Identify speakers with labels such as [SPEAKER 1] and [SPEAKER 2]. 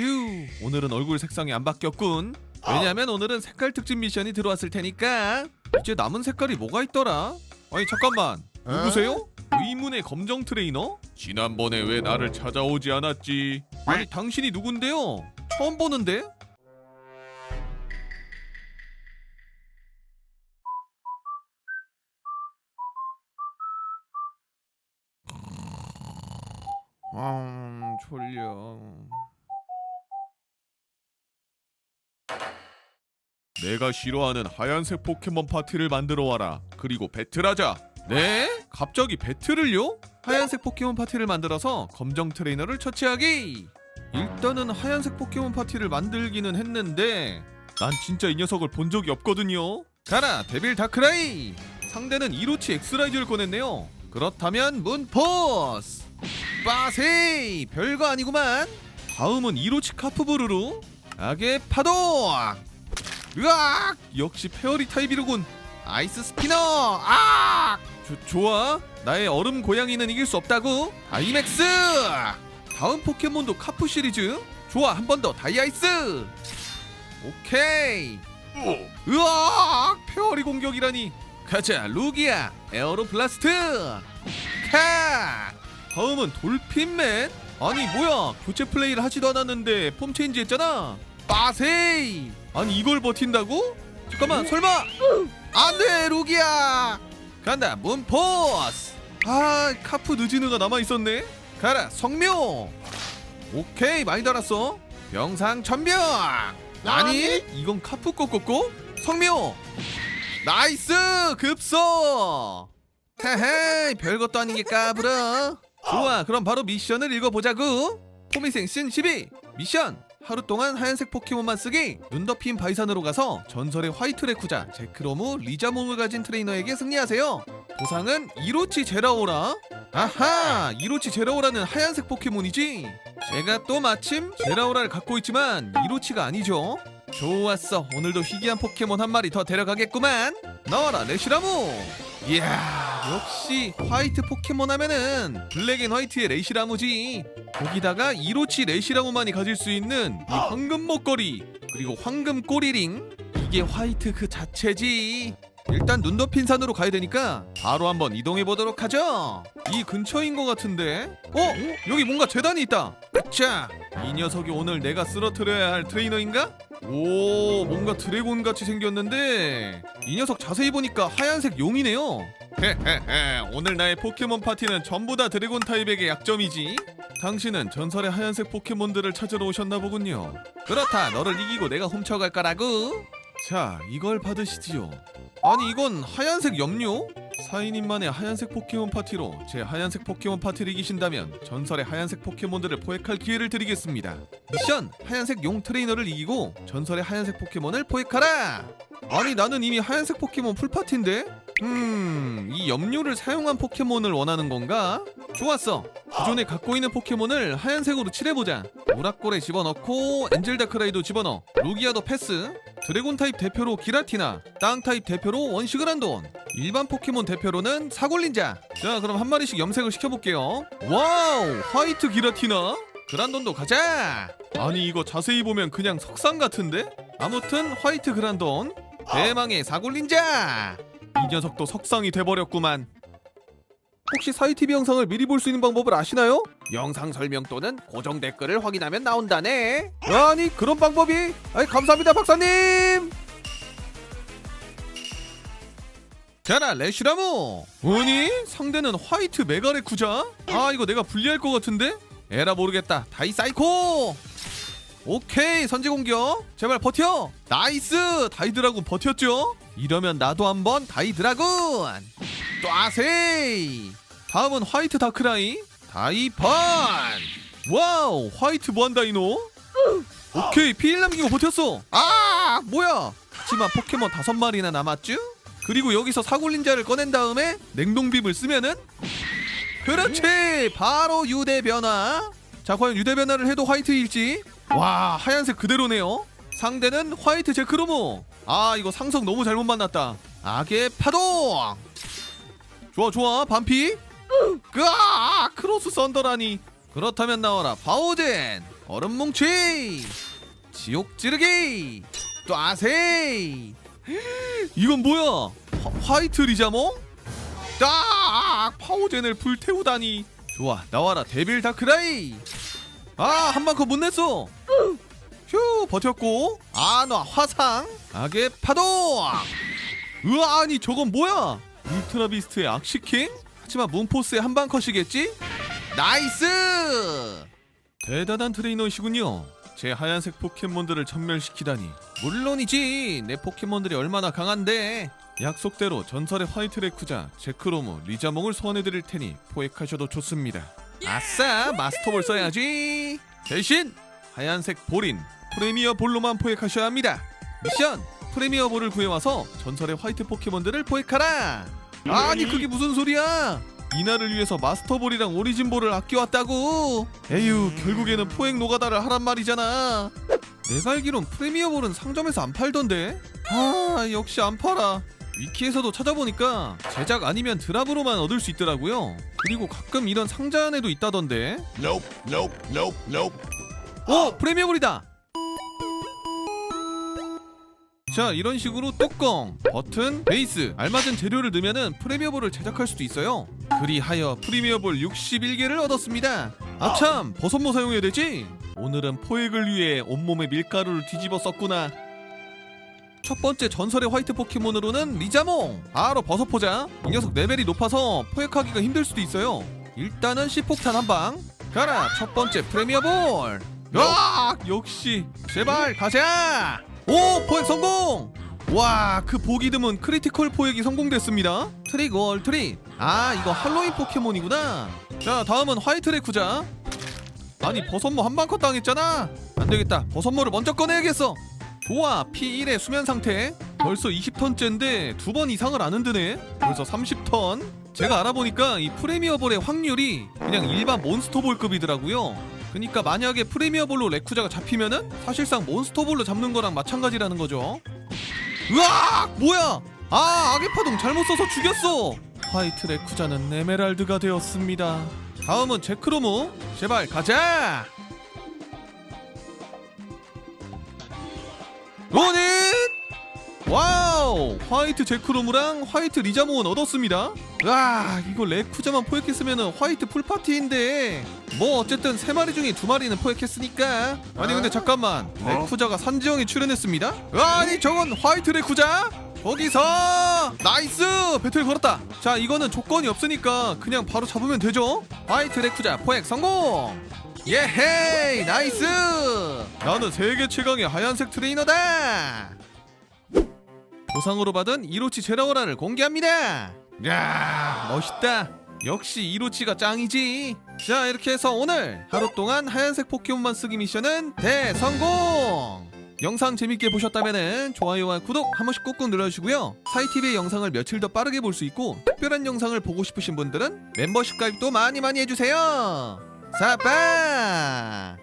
[SPEAKER 1] 휴 오늘은 얼굴 색상이 안 바뀌었군 왜냐면 오늘은 색깔 특집 미션이 들어왔을 테니까 이제 남은 색깔이 뭐가 있더라 아니 잠깐만 누구세요? 의문의 검정 트레이너? 지난번에 왜 나를 찾아오지 않았지 아니 당신이 누군데요? 처음 보는데? 내가 싫어하는 하얀색 포켓몬 파티를 만들어 와라. 그리고 배틀하자. 네? 갑자기 배틀을요? 하얀색 포켓몬 파티를 만들어서 검정 트레이너를 처치하기. 일단은 하얀색 포켓몬 파티를 만들기는 했는데 난 진짜 이 녀석을 본 적이 없거든요. 가라 데빌 다크라이. 상대는 이로치 엑스라이즈를 꺼냈네요. 그렇다면 문포스. 빠세이 별거 아니구만. 다음은 이로치 카프브루루. 악의 파도. 으악! 역시 페어리 타입이로군. 아이스 스피너. 아! 조, 좋아. 나의 얼음 고양이는 이길 수 없다고. 다이맥스. 다음 포켓몬도 카프 시리즈. 좋아. 한 번 더 다이아이스. 오케이. 으악! 페어리 공격이라니. 가자. 루기야. 에어로 블라스트. 카! 다음은 돌핀맨. 아니 뭐야? 교체 플레이를 하지도 않았는데 폼 체인지 했잖아. 빠세이. 아니 이걸 버틴다고? 잠깐만 설마! 안돼 루기야! 간다 문포스! 아 카프 느지느가 남아있었네. 가라 성묘! 오케이 많이 달았어. 병상 천병 아니 이건 카프 꼬꼬꼬 성묘! 나이스! 급소! 헤헤 별것도 아닌 게 까불어. 좋아 그럼 바로 미션을 읽어보자구. 포미생 신 12 미션 하루 동안 하얀색 포켓몬만 쓰기? 눈 덮인 바이산으로 가서 전설의 화이트 레쿠자 제크로무 리자몽을 가진 트레이너에게 승리하세요. 보상은 이로치 제라오라. 아하! 이로치 제라오라는 하얀색 포켓몬이지? 제가 또 마침 제라오라를 갖고 있지만 이로치가 아니죠. 좋았어. 오늘도 희귀한 포켓몬 한 마리 더 데려가겠구만. 나와라 레시라무! 이야 역시 화이트 포켓몬 하면은 블랙 앤 화이트의 레시라무지 거기다가 이로치 레시라무만이 가질 수 있는 이 황금 목걸이 그리고 황금 꼬리링. 이게 화이트 그 자체지. 일단 눈 덮인 산으로 가야 되니까 바로 한번 이동해 보도록 하죠. 이 근처인 것 같은데. 어? 여기 뭔가 재단이 있다. 자, 이 녀석이 오늘 내가 쓰러뜨려야 할 트레이너인가? 오 뭔가 드래곤 같이 생겼는데 이 녀석 자세히 보니까 하얀색 용이네요. 헤헤헤 오늘 나의 포켓몬 파티는 전부 다 드래곤 타입에게 약점이지 당신은 전설의 하얀색 포켓몬들을 찾으러 오셨나 보군요. 그렇다. 너를 이기고 내가 훔쳐갈 거라고 자 이걸 받으시지요. 아니 이건 하얀색 염료? 4인인만의 하얀색 포켓몬 파티로 제 하얀색 포켓몬 파티를 이기신다면 전설의 하얀색 포켓몬들을 포획할 기회를 드리겠습니다. 미션! 하얀색 용 트레이너를 이기고 전설의 하얀색 포켓몬을 포획하라! 아니 나는 이미 하얀색 포켓몬 풀파티인데? 음, 이 염료를 사용한 포켓몬을 원하는 건가? 좋았어. 기존에 갖고 있는 포켓몬을 하얀색으로 칠해보자. 오락골에 집어넣고 엔젤 다크라이도 집어넣어. 루기아도 패스. 드래곤 타입 대표로 기라티나, 땅 타입 대표로 원시그란돈, 일반 포켓몬 대표로는 사골린자. 자, 그럼 한 마리씩 염색을 시켜볼게요. 와우, 화이트 기라티나. 그란돈도 가자. 아니 이거 자세히 보면 그냥 석상 같은데? 아무튼 화이트 그란돈, 대망의 사골린자. 이 녀석도 석상이 돼버렸구만. 혹시 사이TV 영상을 미리 볼 수 있는 방법을 아시나요? 영상 설명 또는 고정 댓글을 확인하면 나온다네. 아니 그런 방법이? 아니 감사합니다 박사님. 자라 레시라모. 뭐니? 상대는 화이트 메가레쿠자? 아 이거 내가 불리할 것 같은데? 에라 모르겠다. 다이 사이코. 오케이 선제 공격 제발 버텨 나이스 다이 드라군 버텼죠 이러면 나도 한번 다이 드라군 또아세이. 다음은 화이트 다크라이. 다이펀. 와우 화이트 무한다이노. 오케이 피일 남기고 버텼어. 아 뭐야? 하지만 포켓몬 다섯 마리나 남았쥬? 그리고 여기서 사골린자를 꺼낸 다음에 냉동빔을 쓰면은? 그렇지 바로 유대 변화. 자 과연 유대 변화를 해도 화이트일지? 와 하얀색 그대로네요. 상대는 화이트 제크로모. 아 이거 상성 너무 잘못 만났다. 악의 파동 좋아 좋아. 반피. 으아! 크로스 썬더라니. 그렇다면 나와라. 바오젠. 얼음 뭉치. 지옥 찌르기. 또 아세이 이건 뭐야? 화, 화이트 리자몽? 딱! 파워젠을 불태우다니. 좋아 나와라. 데빌 다크라이. 아 한 방커 못 냈어. 휴 버텼고. 아나 화상. 악의 파도! 으아 아니 저건 뭐야 울트라 비스트의 악시킹? 하지만 문포스의 한방 컷이겠지? 나이스! 대단한 트레이너이시군요. 제 하얀색 포켓몬들을 전멸시키다니. 물론이지. 내 포켓몬들이 얼마나 강한데. 약속대로 전설의 화이트 레쿠자 제크로무 리자몽을 소환해드릴 테니 포획하셔도 좋습니다. 아싸! 마스터볼 써야지. 대신 하얀색 볼인 프레미어 볼로만 포획하셔야 합니다. 미션! 프레미어 볼을 구해와서 전설의 화이트 포켓몬들을 포획하라 아니 그게 무슨 소리야? 이날을 위해서 마스터볼이랑 오리진볼을 아껴왔다고. 에휴 결국에는 포획 노가다를 하란 말이잖아. 내가 알기론 프레미어볼은 상점에서 안 팔던데? 아 역시 안 팔아. 위키에서도 찾아보니까 제작 아니면 드랍으로만 얻을 수 있더라고요. 그리고 가끔 이런 상자 안에도 있다던데?
[SPEAKER 2] Nope, nope, nope, nope.
[SPEAKER 1] 오 프레미어볼이다 자 이런 식으로 뚜껑, 버튼, 베이스 알맞은 재료를 넣으면 프레미어볼을 제작할 수도 있어요. 그리하여 프리미어볼 61개를 얻었습니다. 아참 버섯모 사용해야 되지? 오늘은 포획을 위해 온몸에 밀가루를 뒤집어 썼구나. 첫 번째 전설의 화이트 포켓몬으로는 리자몽! 바로 벗어보자 이 녀석 레벨이 높아서 포획하기가 힘들 수도 있어요. 일단은 시폭탄 한방. 가라 첫 번째 프레미어볼! 야 역시! 제발 가자 오 포획 성공! 와 그 보기 드문 크리티컬 포획이 성공됐습니다. 트릭 월 트릭 아 이거 할로윈 포켓몬이구나. 자 다음은 화이트 레쿠자. 아니 버섯모 한 방 컷 당했잖아. 안 되겠다. 버섯모를 먼저 꺼내야겠어. 좋아 P1의 수면 상태. 벌써 20턴째인데 두 번 이상을 안 흔드네. 벌써 30턴. 제가 알아보니까 이 프레미어볼의 확률이 그냥 일반 몬스터볼급이더라고요 그니까 만약에 프레미어 볼로 레쿠자가 잡히면은 사실상 몬스터 볼로 잡는 거랑 마찬가지라는 거죠. 으악! 뭐야? 아 악의 파동 잘못 써서 죽였어. 화이트 레쿠자는 에메랄드가 되었습니다. 다음은 제크로무. 제발 가자! 로닛 와우! 화이트 제크로무랑 화이트 리자몽은 얻었습니다. 와 이거 레쿠자만 포획했으면 화이트 풀파티인데. 뭐 어쨌든 세 마리 중에 두 마리는 포획했으니까. 아니 근데 잠깐만. 레쿠자가 산지형에 출연했습니다. 아니 저건 화이트 레쿠자! 거기서! 나이스! 배틀 걸었다. 자 이거는 조건이 없으니까 그냥 바로 잡으면 되죠? 화이트 레쿠자 포획 성공! 예헤이! 나이스! 나는 세계 최강의 하얀색 트레이너다 보상으로 받은 이로치 제라오라를 공개합니다. 야 멋있다. 역시 이로치가 짱이지. 자 이렇게 해서 오늘 하루 동안 하얀색 포켓몬만 쓰기 미션은 대성공! 영상 재밌게 보셨다면 좋아요와 구독 한 번씩 꾹꾹 눌러주시고요. 사이TV의 영상을 며칠 더 빠르게 볼 수 있고 특별한 영상을 보고 싶으신 분들은 멤버십 가입도 많이 많이 해주세요. 사빠